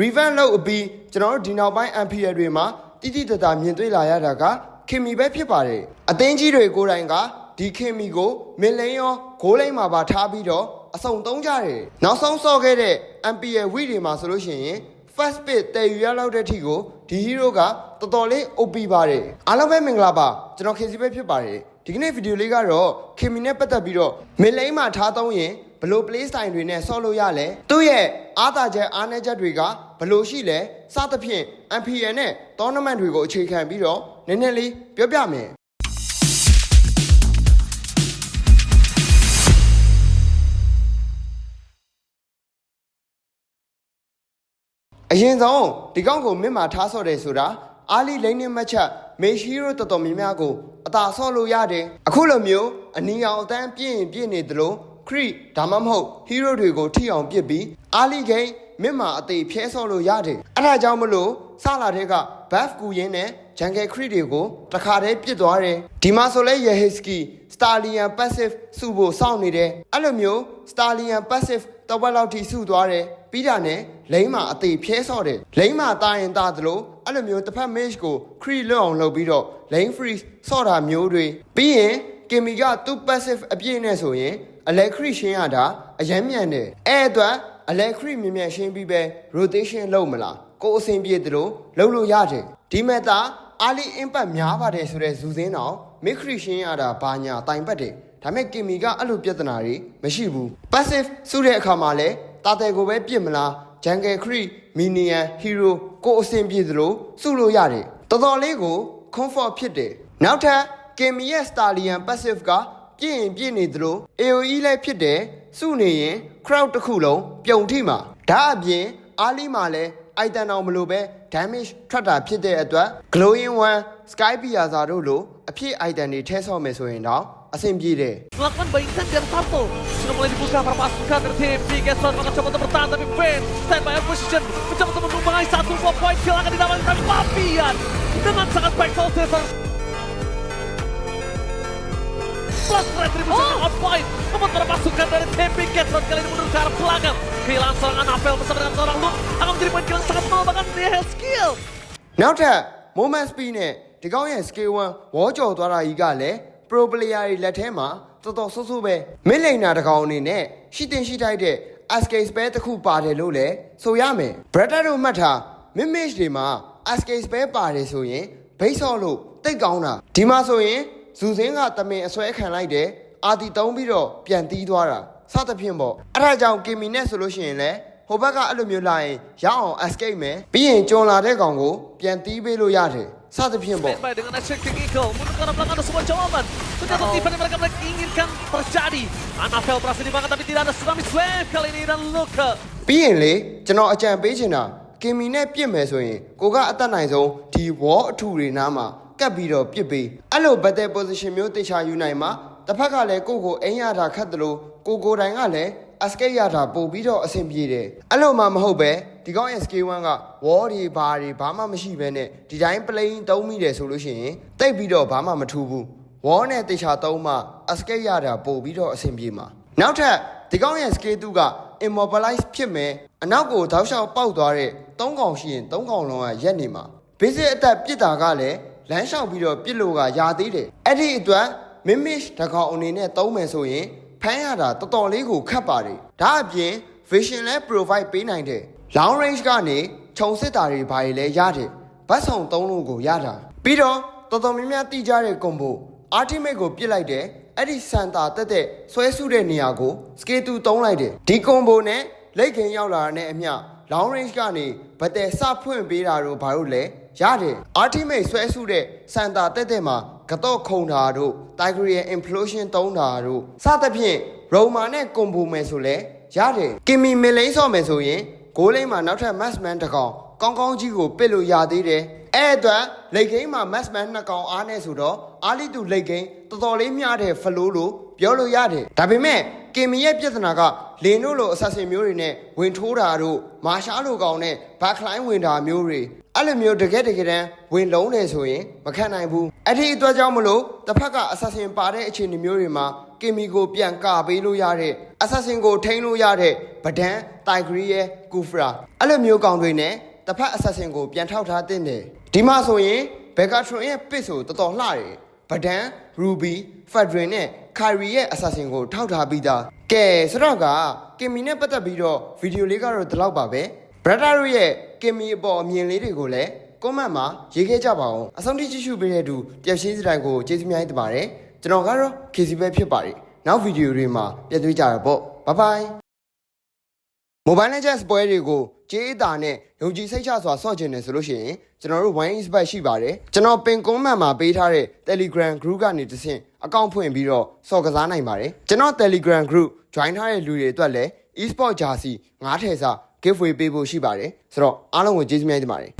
revamp လုပ်အပြီးကျွန်တော်တို့ဒီနောက်ပိုင်း MPL တွေမှာတိတိတတ်တာမြင်တွေ့လာရတာကခင်မီပဲဖြစ်ပါတယ်အသင်းကြီးတွေကိုယ်တိုင်ကဒီခင်မီကိုမင်လိန်ရောဂိုးလိန်မှာပါထားပြီးတော့အစုံသုံးကြတယ်နောက်ဆုံးဆော့ခဲ့တဲ့ MPL ဝီတွေမှာဆိုလို့ရှိရင် first pit တည်ယူရလောက်တဲ့အထိကိုဒီ hero ကတော်တော်လေး OP ပါတယ်အားလုံးပဲမင်္ဂလာပါကျွန်တော်ခင်စီပဲဖြစ်ပါတယ်ဒီကနေ့ဗီဒီယိုလေးကတော့ခင်မီနဲ့ပတ်သက်ပြီးတော့မင်လိန်မှာထားသုံးရင်ဘယ်လို play style တွေနဲ့ဆော့လို့ရလဲသူ့ရဲ့အားသာချက်အားနည်းချက်တွေက ဘယ်လိုရှိလဲစသဖြင့် MPL နဲ့ tournament တွေကိုအခြေခံပြီးတော့နည်းနည်းလေးပြောပြမယ်အရင်ဆုံးဒီကောင့်ကိုမြင့်မာထားဆော့တယ်ဆိုတာအာလီလိန်နဲ့မတ်ချက်မေရှိရိုတော်တော်များများကိုအသာဆော့လို့ရတယ်အခုလိုမျိုးအနီအောင်အတန်းပြည့်ရင်ပြည့်နေသလိုခရီဒါမှမဟုတ်ဟီးရိုတွေကိုထိအောင်ပစ်ပြီးအာလီဂိမ်း မြင့်မာအသေးဖျဲဆော့လို့ရတယ်အဲ့ဒါကြောင့်မလို့စလာတဲ့ကဘတ်ကူရင်းနဲ့ဂျန်ကယ်ခရီတွေကိုတခါတည်းပစ်သွားတယ်ဒီမှာဆိုလဲယေဟစ်စကီစတာလီယန်ပတ်စစ်စုဖို့စောင့်နေတယ်အဲ့လိုမျိုးစတာလီယန်ပတ်စစ်တော့ဘက်လောက်ထိစုသွားတယ်ပြီးတာနဲ့လိမ့်မှာအသေးဖျဲဆော့တယ်လိမ့်မှာတာရင်တာသလိုအဲ့လိုမျိုးတစ်ဖက် mesh ကို cree လွတ်အောင်လုပ်ပြီးတော့ lane freeze ဆော့တာမျိုးတွေပြီးရင်ကင်မီကသူ့ passive အပြည့်နဲ့ဆိုရင်အလဲ cree ရှင်းရတာအရမ်းမြန်တယ်အဲ့အတွက် အလဲ cree မြင်မြန်ရှင်းပြီးပဲ rotation လုပ်မလားကိုယ်အဆင်ပြေသလိုလုပ်လို့ရတယ်ဒီမဲ့တာအာလီ impact များပါတယ်ဆိုတဲ့ဇူစင်းတော့ mid cree ရှင်းရတာဘာညာတိုင်ပတ်တယ်ဒါမဲ့ကင်မီကအဲ့လိုပြဿနာတွေမရှိဘူး passive စုတဲ့အခါမှာလည်းတာတယ်ကိုပဲပြစ်မလား jungle cree minion hero ကိုအဆင်ပြေသလိုစုလို့ရတယ်တော်တော်လေးကို comfort ဖြစ်တယ်နောက်ထပ် kemi ရဲ့ stallion passive က ပြည့်ရင်ပြည့်နေသလို AOE လည်းဖြစ်တယ်စုနေရင် crowd တစ်ခုလုံးပြုံထိမှာဒါအပြင်အားလီမှာလည်း item အောင်မလို့ပဲ damage ထွက်တာဖြစ်တဲ့အတွက် glowing one sky piazza တို့လိုအဖြစ် item တွေထည့်ဆော့မယ်ဆိုရင်တော့အဆင်ပြေတယ် Melakukan baikan dan satu Sudah mulai dibuka para pasukan dari tim Bigeson mencoba untuk bertahan tapi Ben Stand by position Mencoba untuk menumpangi satu buah poin Silakan didapatkan tapi Fabian Dengan sangat baik Soul Silver Plus retribution oh. on point Membuat para pasukan dari tim Bigeson Kali ini mundur ke arah belakang Kehilangan seorang Anapel bersama dengan seorang Luke Akan menjadi poin kill yang sangat melambangkan Nihil skill နောက်ထပ် moment speed နဲ့ဒီကောင်းရဲ့ scale 1ဝေါ်ကြော်သွားတာကြီးကလည်း pro player တွေလက်ထဲမှာတော်တော်ဆိုးဆိုးပဲမင်းလိန်နာတကောင်အနေနဲ့ရှိတင်ရှိထိုက်တဲ့ escape spell တစ်ခုပါတယ်လို့လည်းဆိုရမယ် brother တို့မှတ်ထား mimage တွေမှာ escape spell ပါတယ်ဆိုရင်ဘိတ်ဆော့လို့တိတ်ကောင်းတာဒီမှာဆိုရင် ဇူစင်းကတမင်အစွဲခံလိုက်တယ်အာတီတုံးပြီးတော့ပြန်တီးသွားတာစသဖြင့်ပေါ့အဲ့ဒါကြောင့် Kimi နဲ့ဆိုလို့ရှိရင်လည်းဟိုဘက်ကအဲ့လိုမျိုးလာရင်ရအောင် escape မယ်ပြီးရင်ကြုံလာတဲ့ကောင်ကိုပြန်တီးပေးလို့ရတယ်စသဖြင့်ပေါ့ Standby dengan action King Eagle Mundur ke arah belakang ada semua jawaban Ternyata Oh. event yang mereka mereka inginkan terjadi Anafel berhasil dimakan tapi tidak ada tsunami slam kali ini dan Luka ပြီးရင်လေကျွန်တော်အကြံပေးချင်တာကင်မီနဲ့ပြစ်မယ်ဆိုရင်ကိုကအသက်နိုင်ဆုံးဒီဝေါအထူတွေနားမှာ ကပ်ပြီးတော့ပြစ်ပေးအဲ့လို battle position မျိုးတေချာယူနိုင်မှာတစ်ဖက်ကလည်းကိုကိုအိမ်ရတာခတ်တယ်လို့ကိုကိုတိုင်ကလည်း escape ရတာပို့ပြီးတော့အဆင်ပြေတယ်အဲ့လိုမှမဟုတ်ပဲဒီကောင်းရဲ့ scale 1ကဝေါတွေဘာတွေဘာမှမရှိဘဲနဲ့ဒီတိုင်း plane တုံးမိတယ်ဆိုလို့ရှိရင်တိတ်ပြီးတော့ဘာမှမထူးဘူးဝေါနဲ့တေချာတုံးမှ escape ရတာပို့ပြီးတော့အဆင်ပြေမှာနောက်ထပ်ဒီကောင်းရဲ့ scale 2က immobilize ဖြစ်မယ်အနောက်ကိုတောက်လျှောက်ပေါက်သွားတဲ့၃កောင်ရှိရင်၃កောင်လုံးကရက်နေမှာ basic အသက်ပြစ်တာကလည်း လမ်းလျှောက်ပြီးတော့ပြစ်လို့ကရာသေးတယ်အဲ့ဒီအတွက် mimish တကောင်အနေနဲ့သုံးမယ်ဆိုရင်ဖမ်းရတာတော်တော်လေးကိုခတ်ပါတယ်ဒါအပြင် vision လည်း provide ပေးနိုင်တယ် long range ကနေခြုံစစ်တာတွေဘာတွေလဲရတယ်ဘတ်ဆောင်သုံးလို့ကိုရတာပြီးတော့တော်တော်များများတိကြတဲ့ combo ultimate ကိုပြစ်လိုက်တယ်အဲ့ဒီစန်တာတက်တဲ့ဆွဲဆုတဲ့နေရာကို scale 2သုံးလိုက်တယ်ဒီ combo နဲ့လိတ်ခင်ရောက်လာတာနဲ့အမျှ long range ကနေဘတ်တယ်စဖွင့်ပေးတာတို့ဘာလို့လဲရတယ် ultimate ဆွဲဆုတဲ့စန်တာတက်တဲ့မှာကတော့ခုံတာတို့ Tigerian implosion သုံးတာတို့စသဖြင့် Roma နဲ့ combo မယ်ဆိုလဲရတယ်ကင်မီမီလိန်ဆော့မယ်ဆိုရင်ဂိုးလိန်မှာနောက်ထပ် massman တစ်ကောင်ကောင်းကောင်းကြီးကိုပစ်လို့ရသေးတယ်အဲ့အတွက်လိတ်ကိန်းမှာ massman နှစ်ကောင်အားနေဆိုတော့အာလီတူလိတ်ကိန်းတော်တော်လေးမျှတဲ့ flow လို့ပြောလို့ရတယ်ဒါပေမဲ့ ကင်မီရဲ့ပြဿနာကလင်တို့လို assassin မျိုးတွေနဲ့ဝင်ထိုးတာတို့မာရှားလိုကောင်နဲ့ backline ဝင်တာမျိုးတွေအဲ့လိုမျိုးတကယ်တကယ်တမ်းဝင်လုံးနေဆိုရင်မခံနိုင်ဘူးအဲ့ဒီအတွက်ကြောင့်မလို့တစ်ဖက်က assassin ပါတဲ့အခြေအနေမျိုးတွေမှာကင်မီကိုပြန်ကာပေးလို့ရတဲ့ assassin ကိုထိန်းလို့ရတဲ့ဗဒန်တိုင်ဂရီရဲ့ကူဖရာအဲ့လိုမျိုးကောင်တွေနဲ့တစ်ဖက် assassin ကိုပြန်ထောက်ထားတဲ့တယ်ဒီမှာဆိုရင်ဘယ်ကာထရွန်ရဲ့ပစ်ဆိုတော်တော်လှတယ်ဗဒန်ရူဘီဖက်ဒရင်နဲ့ ခါရီရဲ့ assassin ကိုထောက်ထားပြီးသားကဲဆိုတော့ကကင်မီနဲ့ပတ်သက်ပြီးတော့ဗီဒီယိုလေးကတော့ဒီလောက်ပါပဲဘရဒါတို့ရဲ့ကင်မီအပေါ်အမြင်လေးတွေကိုလည်း comment မှာရေးခဲ့ကြပါအောင်အဆုံးထိကြည့်ရှုပေးတဲ့သူတယောက်ရှိစတိုင်းကိုကျေးဇူးများတင်ပါတယ်ကျွန်တော်ကတော့ KC ပဲဖြစ်ပါတယ်နောက်ဗီဒီယိုတွေမှာပြန်တွေ့ကြရပေါ့ဘိုင်ဘိုင် Mobile Legends ပွဲတွေကိုကြေးအတာနဲ့ယုံကြည်စိတ်ချစွာဆော့ကျင်နေဆိုလို့ရှိရင်ကျွန်တော်တို့ Wine Expert ရှိပါတယ်ကျွန်တော်ပင်ကွန်မန်မှာပေးထားတဲ့ Telegram group ကနေတစ်ဆင့် အကောင့်ဖွင့်ပြီးတော့ဆော့ကစားနိုင်ပါတယ်ကျွန်တော် Telegram group join ထားတဲ့လူတွေအတွက်လည်း e-sport jersey 9ထည်စာ giveaway ပေးဖို့ရှိပါတယ်ဆိုတော့အားလုံးကိုကျေးဇူးများတင်ပါတယ်